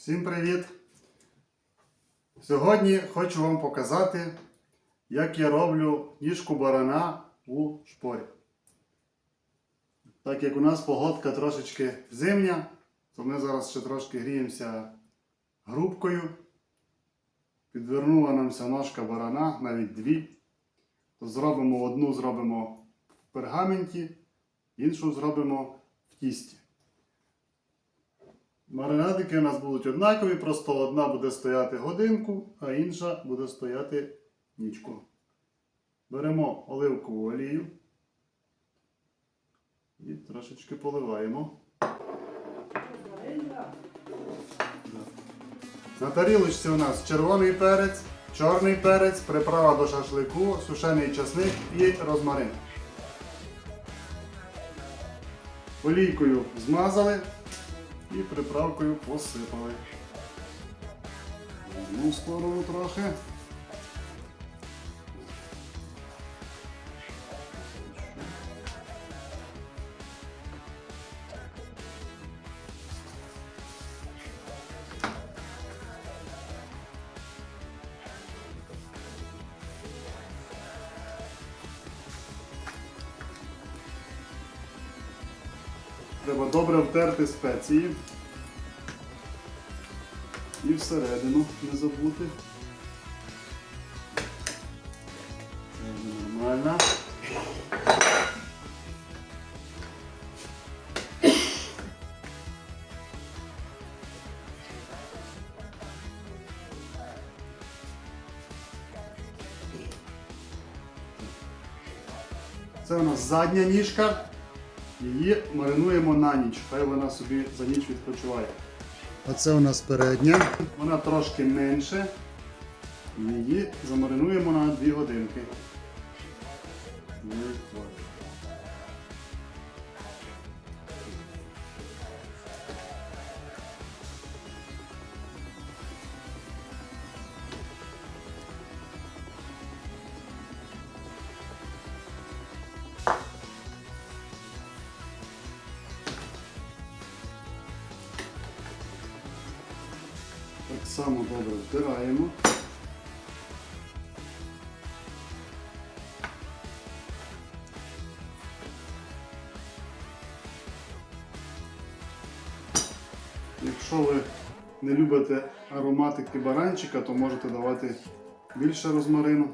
Всім привіт! Сьогодні хочу вам показати, як я роблю ніжку барана у шпорі. Так як у нас погодка трошечки зимня, то ми зараз ще трошки гріємося грубкою. Підвернула намся ножка барана, навіть дві. То зробимо одну зробимо в пергаменті, іншу зробимо в тісті. Маринадики у нас будуть однакові, просто одна буде стояти годинку, а інша буде стояти нічку. Беремо оливкову олію і трошечки поливаємо. На тарілочці у нас червоний перець, чорний перець, приправа до шашлику, сушений часник і розмарин. Олійкою змазали і приправкою посипали. В одну сторону трохи. Треба добре втерти спеції. Всередину не забути. Це нормально. Це у нас задня ніжка. Її маринуємо на ніч. Хай вона собі за ніч відпочиває. А це у нас передня. Вона трошки менше. Ми Її замаринуємо на 2 годинки. Ось. Так само добре втираємо. Якщо ви не любите ароматики баранчика, то можете давати більше розмарину.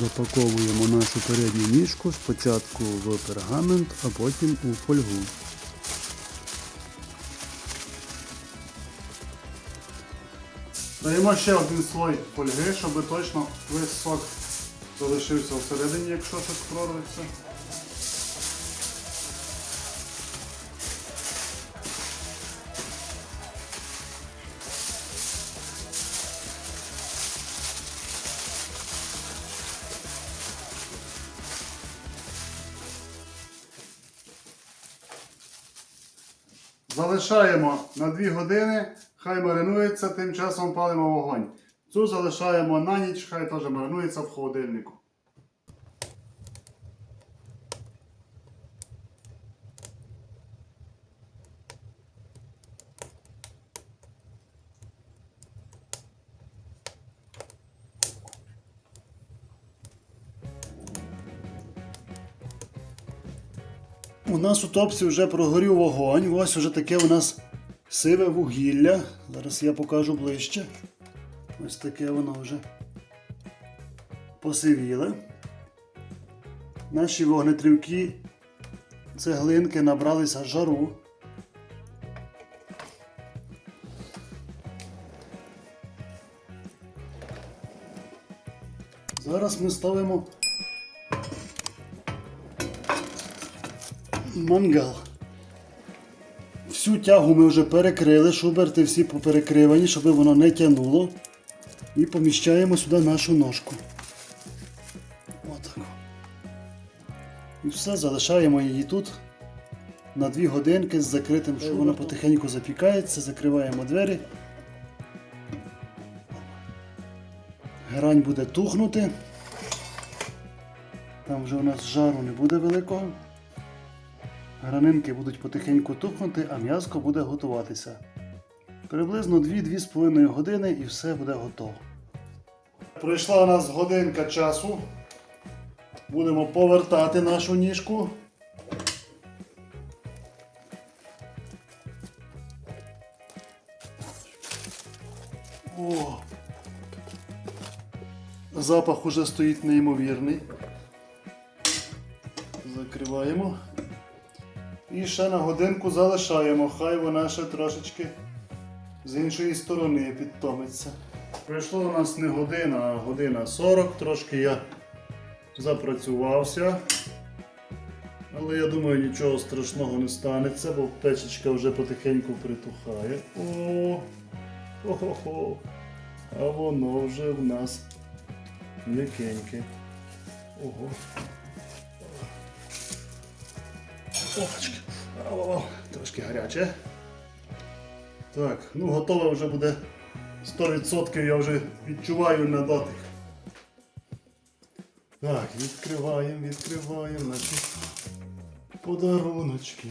Запаковуємо нашу передню ніжку спочатку в пергамент, а потім у фольгу. Даємо ще один слой фольги, щоб точно весь сок залишився всередині, якщо щось прорветься. Залишаємо на 2 години, хай маринується, тим часом палимо вогонь. Цю залишаємо на ніч, хай теж маринується в холодильнику. У нас у топці вже прогорів вогонь. Ось вже таке у нас сиве вугілля. Зараз я покажу ближче. Ось таке воно вже посивіле. Наші вогнетрівки цеглинки набралися жару. Зараз ми ставимо мангал. Всю тягу ми вже перекрили, шуберти всі поперекривані, щоб воно не тянуло. І поміщаємо сюди нашу ножку. Отак. І все, залишаємо її тут на 2 годинки з закритим, щоб вона потихеньку запікається, закриваємо двері. Грань буде тухнути. Там вже у нас жару не буде великого. Гранинки будуть потихеньку тухнути, а м'яско буде готуватися. Приблизно 2-2,5 години і все буде готово. Пройшла у нас годинка часу. Будемо повертати нашу ніжку. О! Запах уже стоїть неймовірний. Закриваємо. І ще на годинку залишаємо. Хай вона ще трошечки з іншої сторони підтомиться. Пройшло у нас не година, а година 40. Трошки я запрацювався. Але я думаю, нічого страшного не станеться, бо печечка вже потихеньку притухає. О, хо-хо-хо. А воно вже в нас м'якеньке. Ого. Охочки. Ау-ау-ау. Трошки гаряче. Так, ну готове вже буде 100%, я вже відчуваю на дотик. Так, відкриваємо, відкриваємо наші подаруночки.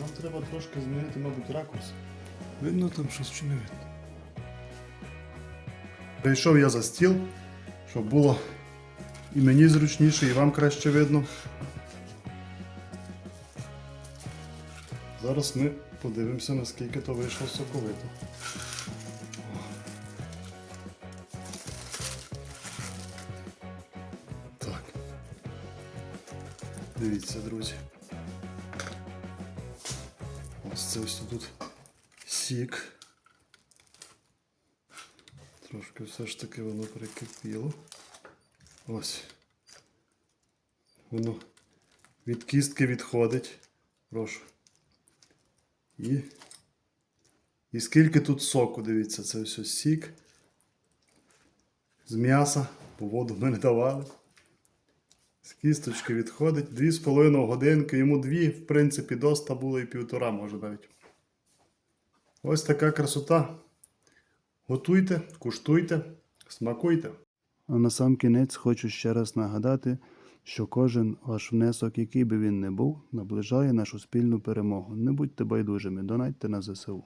Нам треба трошки змінити, мабуть, ракурс. Видно там щось чи не видно? Прийшов я за стіл, щоб було і мені зручніше, і вам краще видно. Зараз ми подивимося, наскільки то вийшло соковито. Так. Дивіться, друзі. Ось це ось тут сік. Трошки все ж таки воно прикипіло. Ось. Воно від кістки відходить. Прошу. І. І скільки тут соку, дивіться, це все сік. З м'яса, бо воду ми не давали. З кісточки відходить. Дві з половиною годинки. Йому дві, в принципі, доста було і півтора, може навіть. Ось така красота. Готуйте, куштуйте, смакуйте. А на сам кінець хочу ще раз нагадати, що кожен ваш внесок, який би він не був, наближає нашу спільну перемогу. Не будьте байдужими, донатьте на ЗСУ.